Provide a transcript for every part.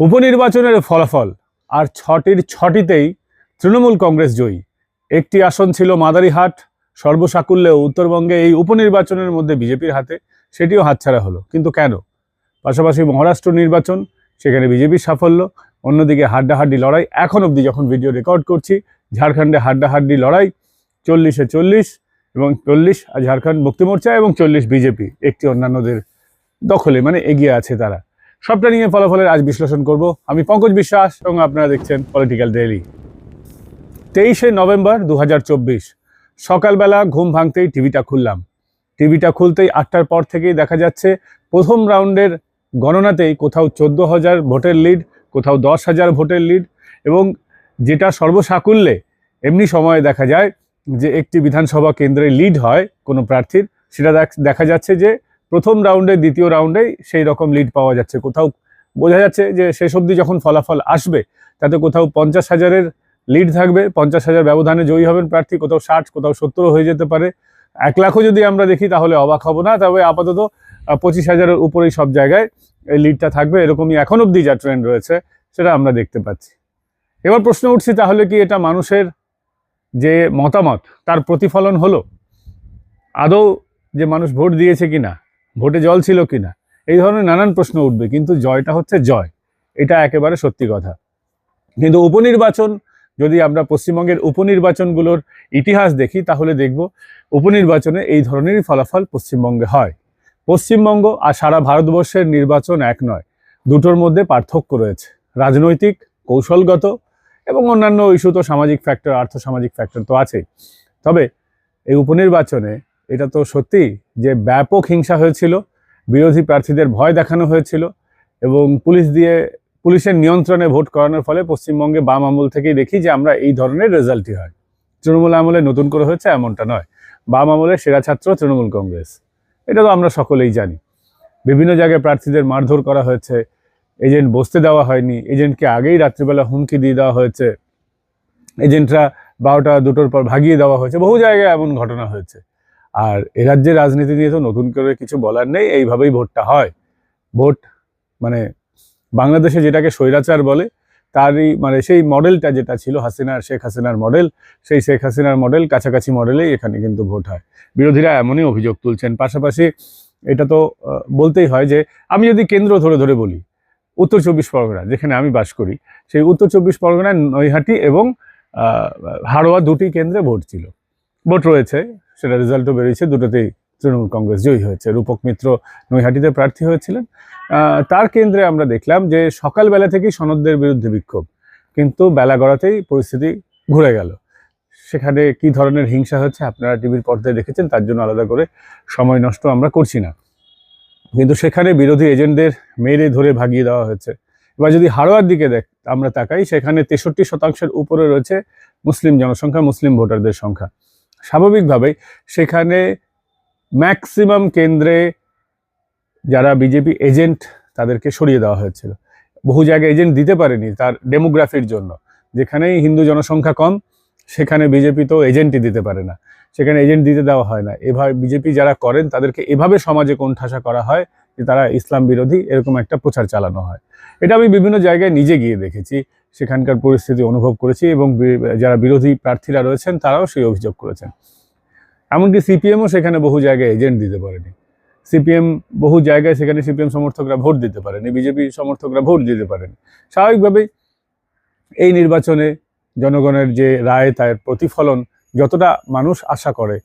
উপনির্বাচনের ফলাফল আর ছটির ছটিতেই তৃণমূল কংগ্রেস জয়ী। একটি আসন ছিল মাদারিহাট সর্বসাকুল্যেও উত্তরবঙ্গে এই উপনির্বাচনের মধ্যে বিজেপির হাতে, সেটিও হাতছাড়া হলো। কিন্তু কেন? পাশাপাশি মহারাষ্ট্র নির্বাচন, সেখানে বিজেপির সাফল্য, অন্যদিকে হাড্ডাহাড্ডি লড়াই। এখন অবধি যখন ভিডিও রেকর্ড করছি, ঝাড়খণ্ডে হাড্ডাহাড্ডি লড়াই, চল্লিশে চল্লিশ এবং চল্লিশ ঝাড়খণ্ড মুক্তি মোর্চা এবং চল্লিশ বিজেপি, একটি অন্যান্যদের দখলে মানে এগিয়ে আছে তারা। সবটা নিয়ে ফলাফলের আজ বিশ্লেষণ করব। আমি পঙ্কজ বিশ্বাস এবং আপনারা দেখছেন পলিটিক্যাল ডেইলি তেইশে নভেম্বর দু হাজার চব্বিশ, সকালবেলা ঘুম ভাঙতেই টিভিটা খুললাম। টিভিটা খুলতেই আটটার পর থেকেই দেখা যাচ্ছে প্রথম রাউন্ডের গণনাতেই কোথাও চোদ্দ হাজার ভোটের লিড কোথাও দশ হাজার ভোটের লিড এবং যেটা সর্বসাকুল্যে এমনি সময়ে দেখা যায় যে একটি বিধানসভা কেন্দ্রে লিড হয় কোনো প্রার্থীর, সেটা দেখ- দেখা যাচ্ছে যে প্রথম রাউন্ডে, দ্বিতীয় রাউন্ডে সেই রকম লিড পাওয়া যাচ্ছে। কোথাও বোঝা যাচ্ছে যে শেষ অবধি যখন ফলাফল আসবে, তাতে কোথাও পঞ্চাশ হাজারের লিড থাকবে, পঞ্চাশ হাজার ব্যবধানে জয়ী হবেন প্রার্থী, কোথাও ষাট, কোথাও সত্তরও হয়ে যেতে পারে। এক লাখও যদি আমরা দেখি, তাহলে অবাক হব না। তবে আপাতত পঁচিশ হাজারের উপরেই সব জায়গায় এই লিডটা থাকবে। এরকমই এখন অবধি যা ট্রেন্ড রয়েছে, সেটা আমরা দেখতে পাচ্ছি। এবার প্রশ্ন উঠছি, তাহলে কি এটা মানুষের যে মতামত, তার প্রতিফলন হলো? আদৌ যে মানুষ ভোট দিয়েছে কিনা? ভোটে জল ছিল কিনা? এই ধরনের নানান প্রশ্ন উঠবে, কিন্তু জয়টা হচ্ছে জয়। এটা একেবারে সত্যি কথা। কিন্তু উপনির্বাচন, যদি আমরা পশ্চিমবঙ্গের উপনির্বাচনগুলোর ইতিহাস দেখি, তাহলে দেখব উপনির্বাচনে এই ধরনেরই ফলাফল পশ্চিমবঙ্গে হয়। পশ্চিমবঙ্গ আর সারা ভারতবর্ষের নির্বাচন এক নয়, দুটোর মধ্যে পার্থক্য রয়েছে। রাজনৈতিক, কৌশলগত এবং অন্যান্য ইস্যু তো সামাজিক ফ্যাক্টর আর্থসামাজিক ফ্যাক্টর তো আছেই। তবে এই উপনির্বাচনে এটা তো সত্যি যে ব্যাপক হিংসা হয়েছিল, বিরোধী প্রার্থীদের ভয় দেখানো হয়েছিল এবং পুলিশ দিয়ে, পুলিশের নিয়ন্ত্রণে ভোট করানোর ফলে পশ্চিমবঙ্গে বাম আমল থেকেই দেখি যে আমরা এই ধরনের রেজাল্টই হয়। তৃণমূল আমলে নতুন করে হয়েছে এমনটা নয়। বাম আমলের সেরা ছাত্র তৃণমূল কংগ্রেস। এটা তো আমরা সকলেই জানি। বিভিন্ন জায়গায় প্রার্থীদের মারধর করা হয়েছে, এজেন্ট বসতে দেওয়া হয়নি, এজেন্টকে আগেই রাত্রিবেলা হুমকি দিয়ে দেওয়া হয়েছে, এজেন্টরা বারোটা দুটোর পর ভাগিয়ে দেওয়া হয়েছে, বহু জায়গায় এমন ঘটনা হয়েছে। আর এ রাজ্যের রাজনীতি নিয়ে তো নতুন করে কিছু বলার নেই, এইভাবেই ভোটটা হয়। ভোট মানে বাংলাদেশে যেটাকে স্বৈরাচার বলে, তারই মানে সেই মডেলটা যেটা ছিল হাসিনার, শেখ হাসিনার মডেল, সেই শেখ হাসিনার মডেল কাছাকাছি মডেলেই এখানে কিন্তু ভোট হয়। বিরোধীরা এমনই অভিযোগ তুলছেন। পাশাপাশি এটা তো বলতেই হয় যে আমি যদি কেন্দ্র ধরে ধরে বলি, উত্তর চব্বিশ পরগনা, যেখানে আমি বাস করি, সেই উত্তর চব্বিশ পরগনায় নৈহাটি এবং হাড়োয়া দুটি কেন্দ্রে ভোট ছিল। ভোট রয়েছে। সেটা রেজাল্টও বেরিয়েছে। দুটোতেই তৃণমূল কংগ্রেস জয়ী হয়েছে। রূপক মিত্র নৈহাটিতে প্রার্থী হয়েছিলেন। তার কেন্দ্রে আমরা দেখলাম যে সকালবেলা থেকেই সনদদের বিরুদ্ধে বিক্ষোভ। কিন্তু বেলা গড়াতেই পরিস্থিতি ঘুরে গেল। সেখানে কি ধরনের হিংসা হচ্ছে আপনারা টিভির পর্দায় দেখেছেন, তার জন্য আলাদা করে সময় নষ্ট আমরা করছি না। কিন্তু সেখানে বিরোধী এজেন্টদের মেরে ধরে ভাগিয়ে দেওয়া হয়েছে। এবার যদি হাড়োয়ার দিকে দেখ, আমরা তাকাই, সেখানে তেষট্টি শতাংশের উপরে রয়েছে মুসলিম জনসংখ্যা, মুসলিম ভোটারদের সংখ্যা। স্বাভাবিকভাবেই সেখানে ম্যাক্সিমাম কেন্দ্রে যারা বিজেপি এজেন্ট তাদেরকে সরিয়ে দেওয়া হয়েছিল। বহু জায়গায় এজেন্ট দিতে পারেনি তার ডেমোগ্রাফির জন্য। যেখানেই হিন্দু জনসংখ্যা কম, সেখানে বিজেপি তো এজেন্টই দিতে পারে না। সেখানে এজেন্ট দিতে দেওয়া হয় না। এভাবে বিজেপি যারা করেন, তাদেরকে এভাবে সমাজে কোণঠাসা করা হয় যে তারা ইসলাম বিরোধী এরকম একটা প্রচার চালানো হয়। এটা আমি বিভিন্ন জায়গায় নিজে গিয়ে দেখেছি, সেখানকার পরিস্থিতি অনুভব করেছি এবং যারা বিরোধী প্রার্থীরা রয়েছেন তারাও সেই অভিযোগ করেছেন। এমনকি সিপিএমও সেখানে বহু জায়গায় এজেন্ট দিতে পারেনি। সিপিএম বহু জায়গায় সেখানে সিপিএম সমর্থকরা ভোট দিতে পারেনি, বিজেপি সমর্থকরা ভোট দিতে পারেনি। স্বাভাবিকভাবেই এই নির্বাচনে জনগণের যে রায়, তার প্রতিফলন যতটা মানুষ আশা করে,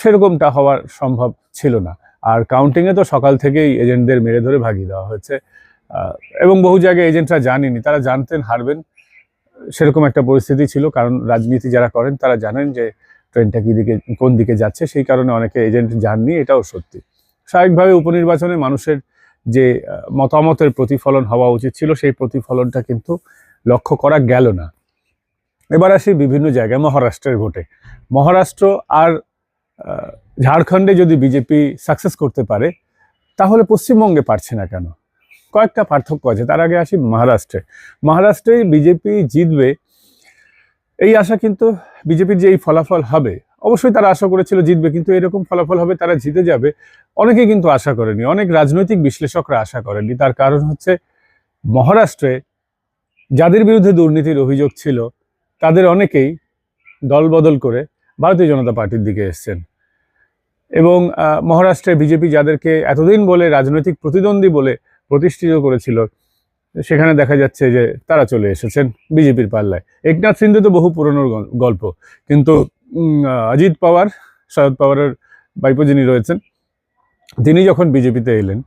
সেরকমটা হওয়ার সম্ভব ছিল না। আর কাউন্টিংয়ে তো সকাল থেকেই এজেন্টদের মেরে ধরে ভাগিয়ে দেওয়া হয়েছে। এবং বহু জায়গায় এজেন্টরা জানেনি তারা জানতেন, হারবেন, সেরকম একটা পরিস্থিতি ছিল। কারণ রাজনীতি যারা করেন, তারা জানেন যে ট্রেনটা কি দিকে, কোন দিকে যাচ্ছে। সেই কারণে অনেকে এজেন্ট যাননি এটাও সত্যি। স্বাভাবিকভাবে উপনির্বাচনে মানুষের যে মতামতের প্রতিফলন হওয়া উচিত ছিল, সেই প্রতিফলনটা কিন্তু লক্ষ্য করা গেল না। এবার আসি বিভিন্ন জায়গায় মহারাষ্ট্রের ভোটে। মহারাষ্ট্র আর ঝাড়খণ্ডে যদি বিজেপি সাকসেস করতে পারে, তাহলে পশ্চিমবঙ্গে পারছে না কেন? কয়েকটা পার্থক্য আছে, তার আগে আসি মহারাষ্ট্রে। মহারাষ্ট্রে বিজেপি জিতবে, এই আশা কিন্তু বিজেপির যে এই ফলাফল হবে, অবশ্যই তারা আশা করেছিল জিতবে, কিন্তু এরকম ফলাফল হবে, তারা জিতে যাবে, অনেকে কিন্তু আশা করেনি, অনেক রাজনৈতিক বিশ্লেষকরা আশা করেনি তার কারণ হচ্ছে, মহারাষ্ট্রে যাদের বিরুদ্ধে দুর্নীতির অভিযোগ ছিল, তাদের অনেকেই দলবদল করে ভারতীয় জনতা পার্টির দিকে এসছেন। এবং মহারাষ্ট্রে বিজেপি যাদেরকে এতদিন বলে রাজনৈতিক প্রতিদ্বন্দ্বী বলে প্রতিষ্ঠিত করেছিল, সেখানে দেখা যাচ্ছে যে তারা চলে এসেছেন বিজেপির পাল্লায়। একনাথ সিন্ধু তো বহু পুরনো গল্প, কিন্তু অজিত পাওয়ার শরদ পাওয়ারের বাইপো যিনি রয়েছেন, তিনি যখন বিজেপিতে এলেন,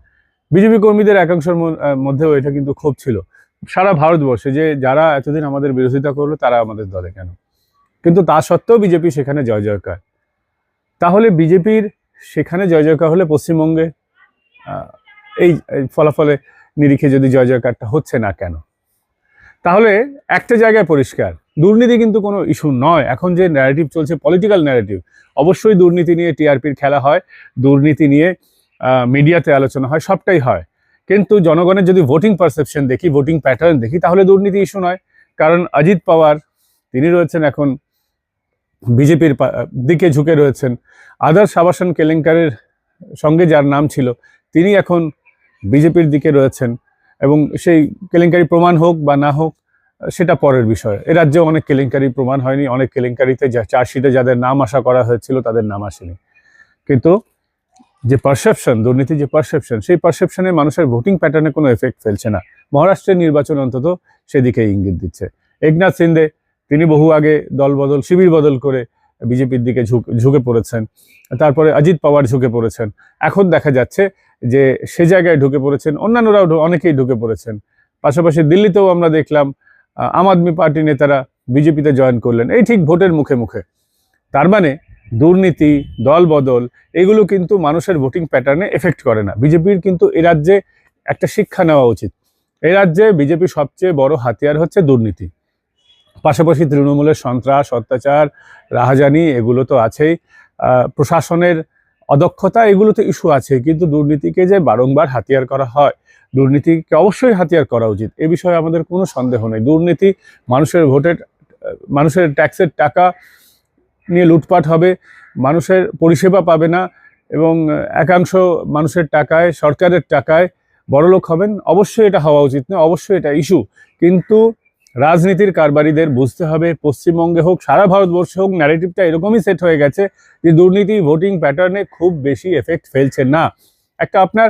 বিজেপি কর্মীদের একাংশের মধ্যেও এটা কিন্তু ক্ষোভ ছিল। সারা ভারতবর্ষে যে যারা এতদিন আমাদের বিরোধিতা করল, তারা আমাদের দলে কেন? কিন্তু তা সত্ত্বেও বিজেপি সেখানে জয় জয়কার। তাহলে বিজেপির সেখানে জয় জয়কার হলে পশ্চিমবঙ্গে এই ফলাফলে নিরিখে যদি জয় জয়কারটা হচ্ছে না কেন? তাহলে একটা জায়গায় পরিষ্কার, দুর্নীতি কিন্তু কোনো ইস্যু নয়। এখন যে ন্যারেটিভ চলছে পলিটিক্যাল ন্যারেটিভ অবশ্যই দুর্নীতি নিয়ে টিআরপির খেলা হয়, দুর্নীতি নিয়ে মিডিয়াতে আলোচনা হয়, সবটাই হয়। কিন্তু জনগণের যদি ভোটিং পারসেপশন দেখি ভোটিং প্যাটার্ন দেখি, তাহলে দুর্নীতি ইস্যু নয়। কারণ অজিত পাওয়ার, তিনি রয়েছেন এখন বিজেপির দিকে ঝুঁকে রয়েছেন। আদার্স আবাসন কেলেঙ্কারের সঙ্গে যার নাম ছিল, তিনি এখন বিজেপির দিকে রয়েছেন এবং সেই কেলেঙ্কারি প্রমাণ হোক বা না হোক, সেটা পরের বিষয়। এ রাজ্যে অনেক কেলেঙ্কারি প্রমাণ হয়নি, অনেক কেলেঙ্কারিতে যা চার্জশিটে যাদের নাম আশা করা হয়েছিল তাদের নাম আসেনি। কিন্তু যে পারসেপশন দুর্নীতি যে পারসেপশন সেই পারসেপশনে মানুষের ভোটিং প্যাটার্নে কোনো এফেক্ট ফেলছে না। মহারাষ্ট্রের নির্বাচন অন্তত সেদিকে ইঙ্গিত দিচ্ছে। একনাথ সিন্দে তিনি বহু আগে দল বদল, শিবির বদল করে বিজেপির দিকে ঝুঁক- পড়েছেন। তারপরে অজিত পাওয়ার ঝুঁকে পড়েছেন। এখন দেখা যাচ্ছে যে সে জায়গায় ঢুকে পড়েছেন, অন্যান্যরাও অনেকেই ঢুকে পড়েছেন। পাশাপাশি দিল্লিতেও আমরা দেখলাম আম আদমি পার্টি নেতারা বিজেপিতে জয়েন করলেন। এই ঠিক ভোটের মুখে মুখে। তার মানে দুর্নীতি, দল বদল, এগুলো কিন্তু মানুষের ভোটিং প্যাটার্নে এফেক্ট করে না। বিজেপির কিন্তু এ রাজ্যে একটা শিক্ষা নেওয়া উচিত। এ রাজ্যে বিজেপির সবচেয়ে বড় হাতিয়ার হচ্ছে দুর্নীতি। পাশাপাশি তৃণমূলের সন্ত্রাস, অত্যাচার, রাহাজানি, এগুলো তো আছেই। প্রশাসনের অদক্ষতা, এগুলো তো ইস্যু আছে। কিন্তু দুর্নীতিকে যে বারংবার হাতিয়ার করা হয়, দুর্নীতিকে অবশ্যই হাতিয়ার করা উচিত। এ বিষয়ে আমাদের কোনো সন্দেহ নেই। দুর্নীতি মানুষের ভোটের, মানুষের ট্যাক্সের টাকা নিয়ে লুটপাট হবে, মানুষের পরিষেবা পাবে না, এবং একাংশ মানুষের টাকায়, সরকারের টাকায় বড়লোক হবেন। অবশ্যই এটা হওয়া উচিত নয়, অবশ্যই এটা ইস্যু কিন্তু রাজনীতির কারবারিদের বুঝতে হবে, পশ্চিমবঙ্গে হোক, সারা ভারতবর্ষে হোক ন্যারেটিভটা এরকমই সেট হয়ে গেছে যে দুর্নীতি ভোটিং প্যাটার্নে খুব বেশি এফেক্ট ফেলছে না। একটা আপনার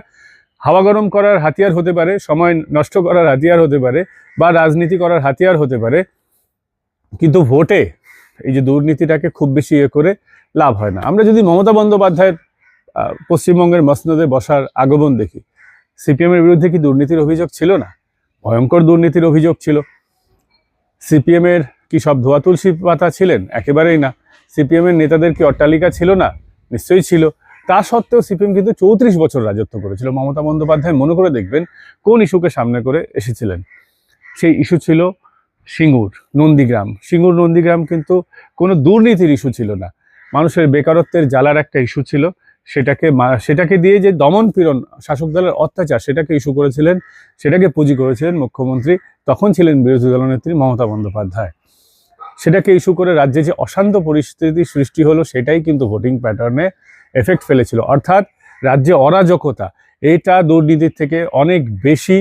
হাওয়া গরম করার হাতিয়ার হতে পারে, সময় নষ্ট করার হাতিয়ার হতে পারে বা রাজনীতি করার হাতিয়ার হতে পারে, কিন্তু ভোটে এই যে দুর্নীতিটাকে খুব বেশি ইয়ে করে লাভ হয় না। আমরা যদি মমতা বন্দ্যোপাধ্যায়ের পশ্চিমবঙ্গের মসনদে বসার আগমন দেখি, সিপিএমের বিরুদ্ধে কি দুর্নীতির অভিযোগ ছিল না? ভয়ঙ্কর দুর্নীতির অভিযোগ ছিল। সিপিএমের কি সব ধোয়া তুলসী পাতা ছিলেন? একেবারেই না। সিপিএমের নেতাদের কি অট্টালিকা ছিল না? নিশ্চয়ই ছিল। তা সত্ত্বেও সিপিএম কিন্তু চৌত্রিশ বছর রাজত্ব করেছিল। মমতা বন্দ্যোপাধ্যায় মনে করে দেখবেন কোন ইস্যুকে সামনে করে এসেছিলেন। সেই ইস্যু ছিল সিঙ্গুর, নন্দীগ্রাম। সিঙ্গুর, নন্দীগ্রাম কিন্তু কোনো দুর্নীতির ইস্যু ছিল না। মানুষের বেকারত্বের জ্বালার একটা ইস্যু ছিল। সেটাকে সেটাকে দিয়ে যে দমন পীড়ন, শাসক দলের অত্যাচার সেটাকে ইস্যু করেছিলেন, সেটাকে পুঁজি করেছিলেন মুখ্যমন্ত্রী, তখন ছিলেন বিরোধী দলনেত্রী মমতা বন্দ্যোপাধ্যায়। সেটাকে ইস্যু করে রাজ্যে যে অশান্ত পরিস্থিতি সৃষ্টি হলো, সেটাই কিন্তু ভোটিং প্যাটার্নে এফেক্ট ফেলেছিল। অর্থাৎ রাজ্যে অরাজকতা, এটা দুর্নীতির থেকে অনেক বেশি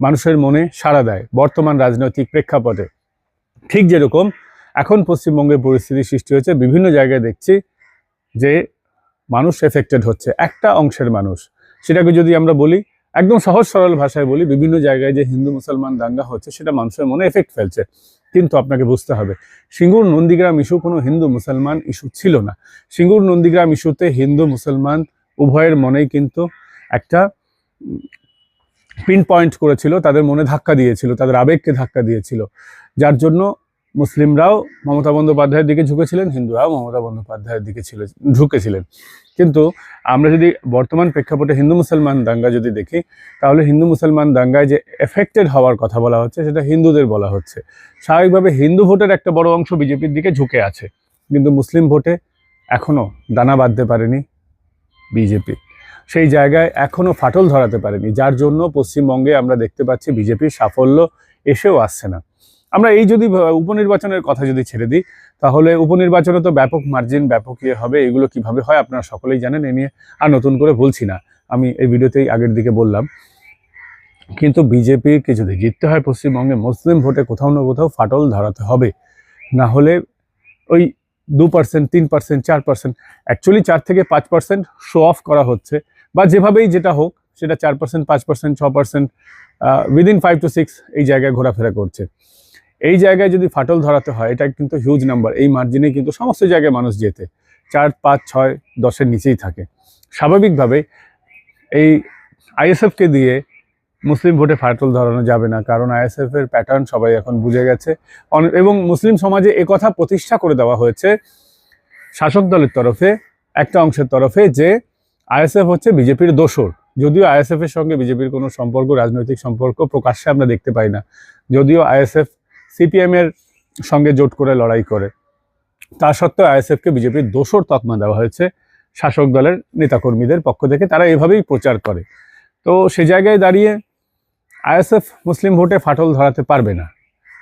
মানুষের মনে সাড়া দেয় বর্তমান রাজনৈতিক প্রেক্ষাপটে। ঠিক যেরকম এখন পশ্চিমবঙ্গের পরিস্থিতি সৃষ্টি হয়েছে, বিভিন্ন জায়গায় দেখছি যে মানুষ এফেক্টেড হচ্ছে, একটা অংশের মানুষ। সেটাকে যদি আমরা বলি, একদম সহজ সরল ভাষায় বলি, বিভিন্ন জায়গায় যে হিন্দু মুসলমান দাঙ্গা হচ্ছে, সেটা মানুষের মনে এফেক্ট ফেলছে। কিন্তু আপনাকে বুঝতে হবে, সিঙ্গুর নন্দীগ্রাম ইস্যু কোনো হিন্দু মুসলমান ইস্যু ছিল না। সিঙ্গুর নন্দীগ্রাম ইস্যুতে হিন্দু মুসলমান উভয়ের মনেই কিন্তু একটা পিন পয়েন্ট করেছিল, তাদের মনে ধাক্কা দিয়েছিল, তাদের আবেগকে ধাক্কা দিয়েছিল। যার জন্য মুসলিমরাও মমতা বন্দ্যোপাধ্যায়ের দিকে ঝুঁকেছিলেন, হিন্দুরাও মমতা বন্দ্যোপাধ্যায়ের দিকে ছিল, ঝুঁকেছিলেন। কিন্তু আমরা যদি বর্তমান প্রেক্ষাপটে হিন্দু মুসলমান দাঙ্গা যদি দেখি, তাহলে হিন্দু মুসলমান দাঙ্গায় যে এফেক্টেড হওয়ার কথা বলা হচ্ছে, সেটা হিন্দুদের বলা হচ্ছে। স্বাভাবিকভাবে হিন্দু ভোটের একটা বড় অংশ বিজেপির দিকে ঝুঁকে আছে, কিন্তু মুসলিম ভোটে এখনও দানা বাঁধতে পারেনি বিজেপি। সেই জায়গায় এখনও ফাটল ধরাতে পারেনি, যার জন্য পশ্চিমবঙ্গে আমরা দেখতে পাচ্ছি বিজেপির সাফল্য এসেও আসছে না। আমরা এই যদি উপনির্বাচনের কথা যদি ছেড়ে দিই, তাহলে উপনির্বাচনে তো ব্যাপক মার্জিন ব্যাপক ইয়ে হবে, এগুলো কীভাবে হয় আপনারা সকলেই জানেন, এ নিয়ে আর নতুন করে বলছি না। আমি এই ভিডিওতেই আগের দিকে বললাম। কিন্তু বিজেপিকে যদি জিততে হয় পশ্চিমবঙ্গে, মুসলিম ভোটে কোথাও না কোথাও ফাটল ধরাতে হবে। না হলে ওই দু পার্সেন্ট তিন পার্সেন্ট চার পার্সেন্ট অ্যাকচুয়ালি চার থেকে পাঁচ পার্সেন্ট শো অফ করা হচ্ছে। বা যেভাবেই যেটা হোক, সেটা চার পার্সেন্ট পাঁচ পার্সেন্ট ছ percent within five to six এই জায়গায় ঘোরাফেরা করছে। এই জায়গায় যদি ফাটল ধরাতে হয়, এটা কিন্তু হিউজ নাম্বার এই মার্জিনে কিন্তু সমস্ত জায়গায় মানুষ যেতে। চার, পাঁচ, ছয়, দশের নিচেই থাকে। স্বাভাবিকভাবে এই আইএসএফকে দিয়ে মুসলিম ভোটে ফাটল ধরানো যাবে না, কারণ আইএসএফ এর প্যাটার্ন সবাই এখন বুঝে গেছে। এবং মুসলিম সমাজে একথা প্রতিষ্ঠা করে দেওয়া হয়েছে শাসক দলের তরফে, একটা অংশের তরফে যে আইএসএফ হচ্ছে বিজেপির দোসর যদিও আইএসএফ এর সঙ্গে বিজেপির কোনো সম্পর্ক, রাজনৈতিক সম্পর্ক প্রকাশ্যে আমরা দেখতে পাই না। যদিও আইএসএফ সিপিএম এর সঙ্গে জোট করে লড়াই করে। তা সত্ত্বেও আইএসএফকে বিজেপির দোসর তকমা দেওয়া হয়েছে শাসক দলের নেতাকর্মীদের পক্ষ থেকে, তারা এভাবেই প্রচার করে। তো সে জায়গায় দাঁড়িয়ে আইএসএফ মুসলিম ভোটে ফাটল ধরাতে পারবে না।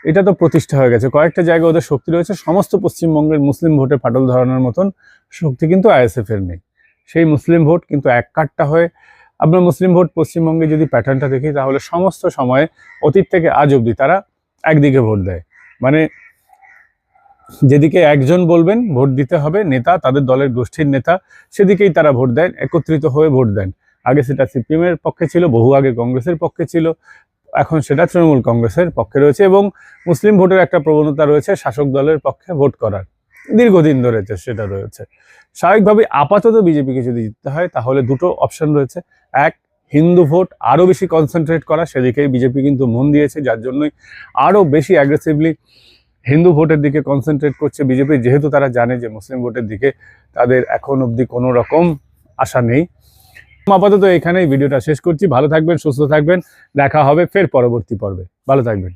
এটা তো প্রতিষ্ঠা হয়ে গেছে। কয়েকটা জায়গায় ওদের শক্তি রয়েছে। সমস্ত পশ্চিমবঙ্গের মুসলিম ভোটে ফাটল ধরানোর মতন শক্তি কিন্তু আইএসএফ এর নেই। সেই মুসলিম ভোট কিন্তু এক কাট্টা হয়ে, আমরা মুসলিম ভোট পশ্চিমবঙ্গে যদি প্যাটার্নটা দেখি, তাহলে সমস্ত সময়ে অতীত থেকে আজ অবধি তারা একদিকে ভোট দেয়। মানে যেদিকে একজন বলবেন ভোট দিতে হবে নেতা, তাদের দলের গোষ্ঠীর নেতা, সেদিকেই তারা ভোট দেন, একত্রিত হয়ে ভোট দেন। আগে সেটা সিপিএম এর পক্ষে ছিল, বহু আগে কংগ্রেসের পক্ষে ছিল, এখন সেটা তৃণমূল কংগ্রেসের পক্ষে রয়েছে এবং মুসলিম ভোটের একটা প্রবণতা রয়েছে শাসক দলের পক্ষে ভোট করার। দীর্ঘদিন ধরেছে সেটা রয়েছে। স্বাভাবিকভাবে আপাতত বিজেপিকে যদি জিততে হয়, তাহলে দুটো অপশন রয়েছে। এক হিন্দু ভোট আরও বেশি কনসেন্ট্রেট করা সেদিকে বিজেপি কিন্তু মন দিয়েছে, যার জন্যই আরও বেশি অ্যাগ্রেসিভলি হিন্দু ভোটের দিকে কনসেন্ট্রেট করছে বিজেপি। যেহেতু তারা জানে যে মুসলিম ভোটের দিকে তাদের এখন অবধি কোনো রকম আশা নেই। আপাতত এখানেই ভিডিওটা শেষ করছি। ভালো থাকবেন, সুস্থ থাকবেন। দেখা হবে ফের পরবর্তী পর্বে। ভালো থাকবেন।